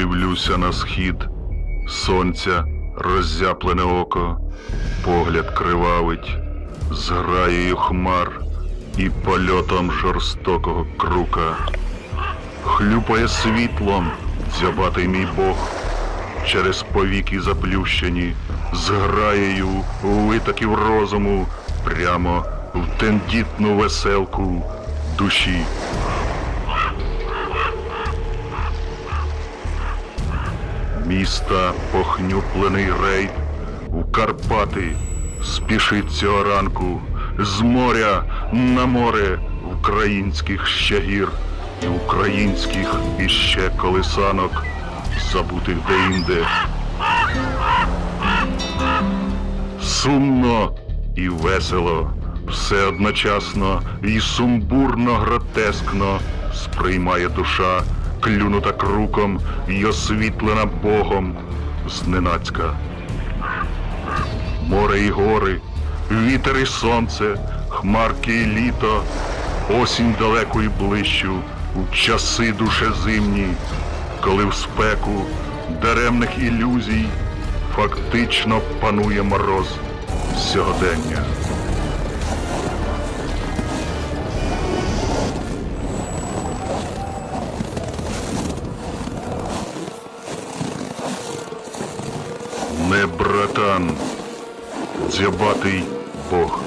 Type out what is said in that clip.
Дивлюся на схід, сонця роззяплене око, погляд кривавить, зграєю хмар. І польотом жорстокого крука. Хлюпає світлом дзьобатий мій Бог, через повіки заплющені, зграєю витоків розуму. Прямо в тендітну веселку душі. Міста похнюплений рейд у Карпати спішить цього ранку з моря на море українських щагір і українських іще колисанок, забутих деінде. Сумно і весело, все одночасно і сумбурно гротескно сприймає душа, клюнута круком і освітлена Богом зненацька. Море і гори, вітер і сонце, хмарки і літо, осінь далеку і ближчу, у часи душезимні, коли в спеку даремних ілюзій фактично панує мороз сьогодення. Не братан, дзябатий Бог.